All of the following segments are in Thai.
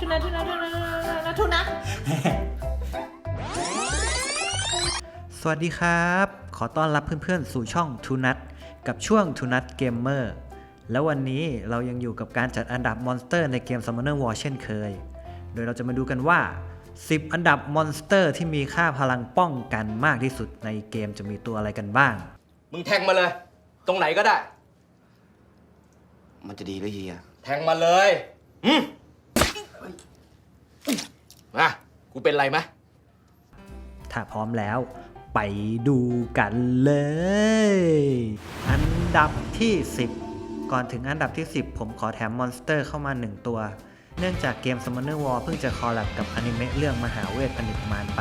ทุนัททุนัททุนัททุนัทสวัสดีครับ ขอต้อนรับเพื่อนๆ สู่ช่อง t ูนัทกับช่วง t ูนัทเกมเมอร์แล้ววันนี้เรายังอยู่กับการจัดอันดับมอนสเตอร์ในเกม Summoner War เช่นเคย โดยเราจะมาดูกันว่า 10 อันดับมอนสเตอร์ที่มีค่าพลังป้องกันมากที่สุดในเกมจะมีตัวอะไรกันบ้าง มึงแทงมาเลย ตรงไหนก็ได้ มันจะดีหรือเฮีย แทงมาเลยอืม มากูเป็นไรไหมถ้าพร้อมแล้ว ไปดูกันเลย อันดับที่ 10 ก่อนถึงอันดับที่ 10 ผมขอแถมมอนสเตอร์เข้ามา 1 ตัว เนื่องจากเกม Summoner War เพิ่งจะคอลแลบกับอนิเมะเรื่องมหาเวทผนิตมารไป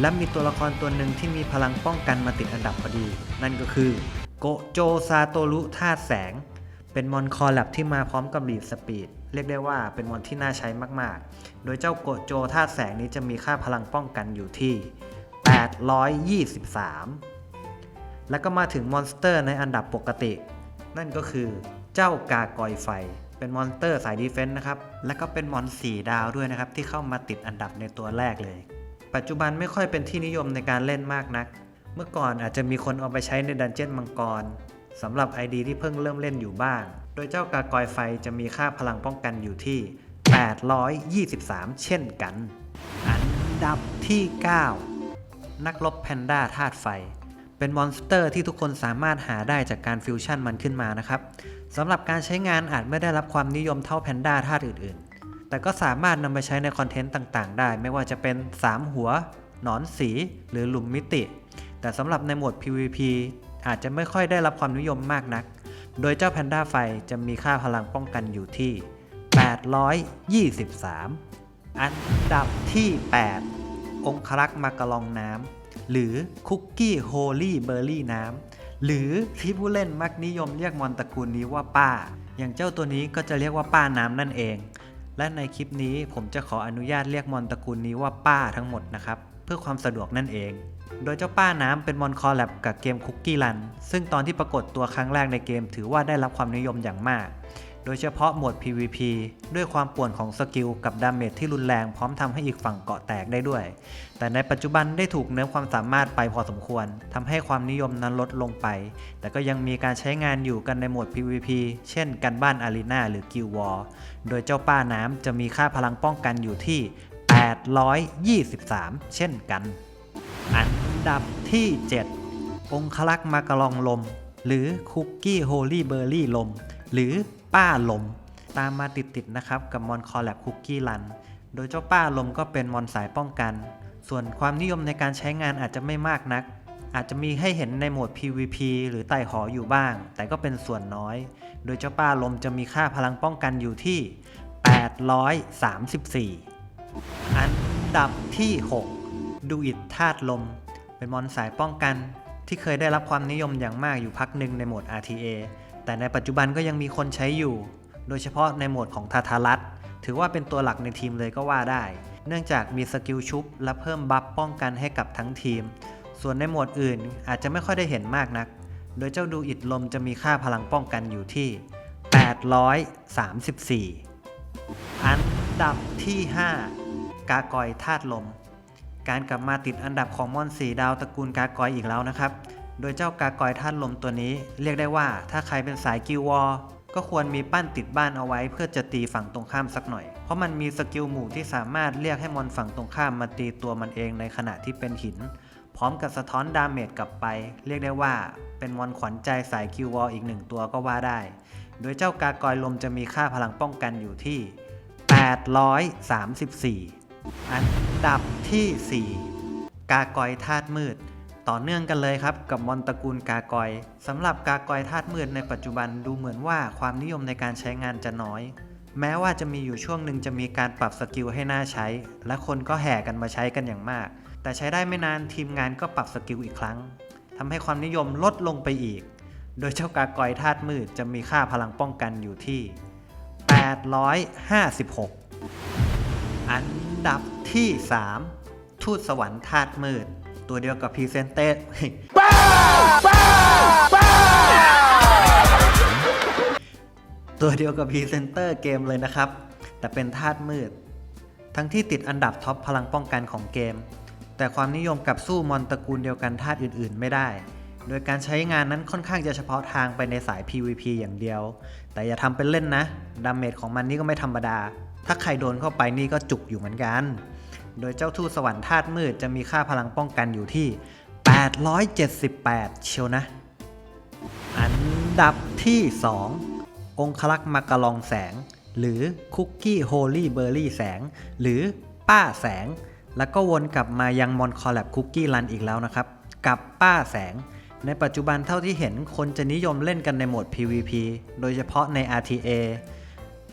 และมีตัวละครตัวหนึ่งที่มีพลังป้องกันมาติดอันดับพอดี นั่นก็คือโกโจซาโตรุธาตุแสง เป็นมอนคอลแลบที่มาพร้อมกับลีดสปีด เรียกได้ว่าเป็นมอนที่น่าใช้มากๆ โดยเจ้าโกโจธาตุแสงนี้จะมีค่าพลังป้องกันอยู่ที่ 823 แล้วก็มาถึงมอนสเตอร์ในอันดับปกติ นั่นก็คือเจ้ากากอยไฟ เป็นมอนสเตอร์สายดีเฟนส์นะครับ แล้วก็เป็นมอน4ดาวด้วยนะครับ ที่เข้ามาติดอันดับในตัวแรกเลย ปัจจุบันไม่ค่อยเป็นที่นิยมในการเล่นมากนัก เมื่อก่อนอาจจะมีคนเอาไปใช้ในดันเจี้ยนมังกรสำหรับ ID ที่เพิ่งเริ่มเล่นอยู่บ้าง โดยเจ้ากากอยไฟจะมีค่าพลังป้องกันอยู่ที่ 823 เช่นกัน อันดับที่ 9 นักรบแพนด้าธาตุไฟ เป็นมอนสเตอร์ที่ทุกคนสามารถหาได้จากการฟิวชั่นมันขึ้นมานะครับสำหรับการใช้งานอาจไม่ได้รับความนิยมเท่าแพนด้าธาตุอื่นๆ แต่ก็สามารถนำไปใช้ในคอนเทนต์ต่างๆ ได้ ไม่ว่าจะเป็น 3 หัว หนอนสี หรือหลุมมิติ แต่สำหรับในโหมด PVP อาจจะไม่ค่อยได้รับความนิยมมากนัก โดยเจ้าแพนด้าไฟจะมีค่าพลังป้องกันอยู่ที่ 823 อันดับที่ 8 องครักษ์มากะลองน้ำ หรือคุกกี้โฮลี่เบอร์รี่น้ำ หรือที่ผู้เล่นมักนิยมเรียกมอนตระกูลนี้ว่าป้า อย่างเจ้าตัวนี้ก็จะเรียกว่าป้าน้ำนั่นเอง และในคลิปนี้ผมจะขออนุญาตเรียกมอนตระกูลนี้ว่าป้าทั้งหมดนะครับ เพื่อความสะดวกนั่นเอง โดยเจ้าป้าน้ำเป็นมอนคอลแลบกับเกมคุกกี้รัน ซึ่งตอนที่ปรากฏตัวครั้งแรกในเกมถือว่าได้รับความนิยมอย่างมาก โดยเฉพาะโหมด PVP ด้วยความป่วนของสกิลกับดาเมจที่รุนแรงพร้อมทำให้อีกฝั่งเกาะแตกได้ด้วย แต่ในปัจจุบันได้ถูกเนื้อความสามารถไปพอสมควรทำให้ความนิยมนั้นลดลงไป แต่ก็ยังมีการใช้งานอยู่กันในโหมด PVP เช่น กันบ้านอารีนาหรือกิลวอร์โดยเจ้าป้าน้ำจะมีค่าพลังป้องกันอยู่ที่ 823 เช่นกัน อันดับที่ 7 องคลักษ์มากลองลม หรือคุกกี้โฮลี่เบอร์รี่ลม หรือป้าลม ตามมาติดๆนะครับกับมอนคอลแลบคุกกี้รัน โดยเจ้าป้าลมก็เป็นมอนสายป้องกัน ส่วนความนิยมในการใช้งานอาจจะไม่มากนัก อาจจะมีให้เห็นในโหมด PVP หรือไต่หออยู่บ้าง แต่ก็เป็นส่วนน้อย โดยเจ้าป้าลมจะมีค่าพลังป้องกันอยู่ที่ 834 อันดับที่ 6 ดูอิดธาตุลม เป็นมอนสายป้องกัน ที่เคยได้รับความนิยมอย่างมากอยู่พักหนึ่งในโหมด RTA แต่ในปัจจุบันก็ยังมีคนใช้อยู่ โดยเฉพาะในโหมดของทาทารัสถือว่าเป็นตัวหลักในทีมเลยก็ว่าได้ เนื่องจากมีสกิลชุบและเพิ่มบัฟป้องกันให้กับทั้งทีม ส่วนในโหมดอื่นอาจจะไม่ค่อยได้เห็นมากนัก โดยเจ้าดูอิดลมจะมีค่าพลังป้องกันอยู่ที่ 834 อันดับที่ 5 กากอยธาตุลม การกลับมาติดอันดับของมอนสีดาวตระกูลกากอยอีกแล้วนะครับ โดยเจ้ากากอยธาตุลมตัวนี้ เรียกได้ว่าถ้าใครเป็นสายกิลวอร์ก็ควรมีปั้นติดบ้านเอาไว้เพื่อจะตีฝั่งตรงข้ามสักหน่อย เพราะมันมีสกิลหมู่ที่สามารถเรียกให้มอนฝั่งตรงข้ามมาตีตัวมันเองในขณะที่เป็นหิน พร้อมกับสะท้อนดาเมจกลับไป เรียกได้ว่าเป็นมอนขวัญใจสายกิลวอร์อีกหนึ่งตัวก็ว่าได้ โดยเจ้ากากอยลมจะมีค่าพลังป้องกันอยู่ที่ 834 อันดับที่ 4 กากอยธาตุมืด ต่อเนื่องกันเลยครับกับมอนตระกูลกากอยสำหรับกากอยธาตุมืดในปัจจุบันดูเหมือนว่าความนิยมในการใช้งานจะน้อย แม้ว่าจะมีอยู่ช่วงหนึ่งจะมีการปรับสกิลให้หน่าใช้ และคนก็แห่กันมาใช้กันอย่างมาก แต่ใช้ได้ไม่นานทีมงานก็ปรับสกิลอีกครั้งทำให้ความนิยมลดลงไปอีก โดยเจ้ากากอยธาตุมืดจะมีค่าพลังป้องกันอยู่ที่ 856 อัน ดับที่ 3 ทูตสวรรค์ธาตุมืด ตัวเดียวกับพรีเซนเตอร์ตัวเดียวกับพรีเซนเตอร์เกมเลยนะครับ แต่เป็นธาตุมืด ทั้งที่ติดอันดับท็อปพลังป้องกันของเกม แต่ความนิยมกับสู้มอนตระกูลเดียวกันธาตุอื่นๆ ไม่ได้ โดยการใช้งานนั้นค่อนข้างจะเฉพาะทางไปในสาย PVP อย่างเดียว แต่อย่าทำเป็นเล่นนะดาเมจของมันนี่ก็ไม่ธรรมดา ถ้าใครโดนเข้าไปนี่ก็จุกอยู่เหมือนกัน โดยเจ้าทูตสวรรค์ธาตุมืดจะมีค่าพลังป้องกันอยู่ที่ 878 เชียวนะ อันดับที่ 2 องคลักษ์มักกะลองแสง หรือคุกกี้โฮลี่เบอร์รี่แสง หรือป้าแสง แล้วก็วนกลับมายังมอนคอลแลบคุกกี้รันอีกแล้วนะครับ กับป้าแสงในปัจจุบันเท่าที่เห็นคนจะนิยมเล่นกันในโหมด PVP โดยเฉพาะใน RTA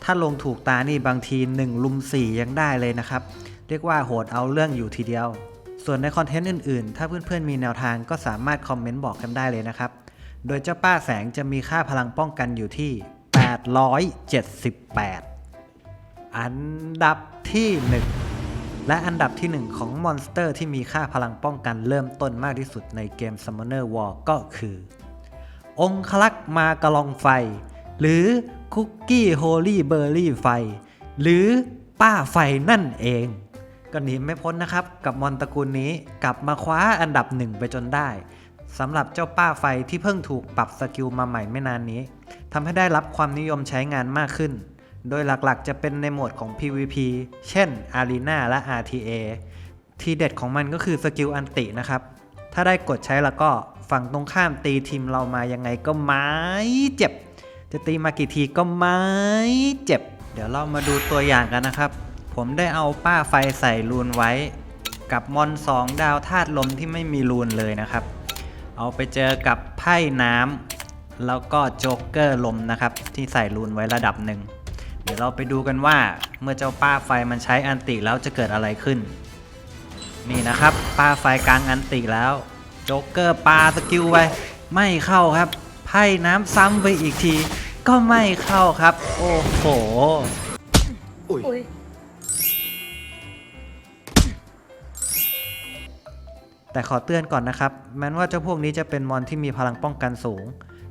ถ้าลงถูกตานี่บางที 1 ลุม 4 ยังได้เลยนะครับ เรียกว่าโหดเอาเรื่องอยู่ทีเดียว ส่วนในคอนเทนต์อื่นๆ ถ้าเพื่อนๆมีแนวทางก็สามารถคอมเมนต์บอกกันได้เลยนะครับ โดยเจ้าป้าแสงจะมีค่าพลังป้องกันอยู่ที่ 878 อันดับที่ 1 และอันดับที่ 1 ของมอนสเตอร์ที่มีค่าพลังป้องกันเริ่มต้นมากที่สุดในเกม Summoner War ก็คือ องคลักษ์มากระลองไฟ หรือคุกกี้โฮลี่เบอร์รี่ไฟ หรือป้าไฟนั่นเอง ก็หนีไม่พ้นนะครับกับมอนตระกูลนี้กลับมาคว้าอันดับหนึ่งไปจนได้สำหรับเจ้าป้าไฟที่เพิ่งถูกปรับสกิลมาใหม่ไม่นานนี้ทำให้ได้รับความนิยมใช้งานมากขึ้น โดยหลักๆจะเป็นในโหมดของ PVP เช่น Arena และ RTA ทีเด็ดของมันก็คือสกิลอันตินะครับ ถ้าได้กดใช้แล้วก็ฝั่งตรงข้ามตีทีมเรามายังไงก็ไม่เจ็บ จะตีมากี่ทีก็ไม่เจ็บ เดี๋ยวเรามาดูตัวอย่างกันนะครับ ผมได้เอาป้าไฟใส่รูนไว้ กับมอนสองดาวธาตุลมที่ไม่มีรูนเลยนะครับ เอาไปเจอกับไพ่น้ำแล้วก็โจ๊กเกอร์ลมนะครับ ที่ใส่รูนไว้ระดับหนึ่งเดี๋ยวเราไปดูกันว่าเมื่อเจ้าป้าไฟมันใช้อันติแล้วจะเกิดอะไรขึ้น นี่นะครับ ป้าไฟกลางอันติแล้วโจ๊กเกอร์ปาสกิลไปไม่เข้าครับ ไพ่น้ำซ้ำไปอีกที ก็ไม่เข้าครับ โอ้โหอุ้ยอุ้ยแต่ขอเตือนก่อนนะครับ แม้ว่าเจ้าพวกนี้จะเป็นมอนที่มีพลังป้องกันสูง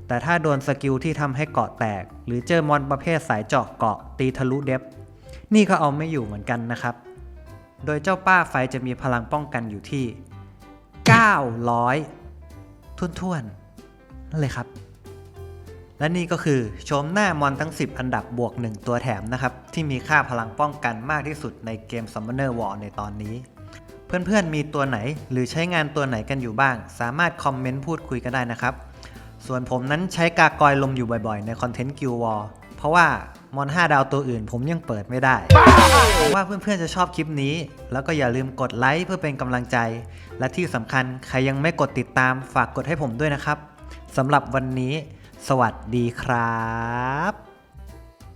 แต่ถ้าโดนสกิลที่ทำให้เกาะแตก หรือเจอมอนประเภทสายเจาะเกาะตีทะลุเดฟนี่ก็เอาไม่อยู่เหมือนกันนะครับ โดยเจ้าป้าไฟจะมีพลังป้องกันอยู่ที่ 900 ทุ่นๆนั่นเลยครับ และนี่ก็คือโฉมหน้ามอนทั้ง 10 อันดับบวก 1 ตัวแถมนะครับ ที่มีค่าพลังป้องกันมากที่สุดในเกม Summoner War ในตอนนี้ เพื่อนๆมีตัวไหนหรือใช้งานตัวไหนกันอยู่บ้าง สามารถคอมเมนต์พูดคุยกันได้นะครับ ส่วนผมนั้นใช้กากอยลมอยู่บ่อยๆ ในคอนเทนต์กิววอลเพราะว่ามอน 5 ดาวตัวอื่นผมยังเปิดไม่ได้หวังว่าเพื่อนๆจะชอบคลิปนี้ แล้วก็อย่าลืมกดไลค์เพื่อเป็นกำลังใจ และที่สำคัญใครยังไม่กดติดตามฝากกดให้ผมด้วยนะครับสำหรับวันนี้ สวัสดีครับ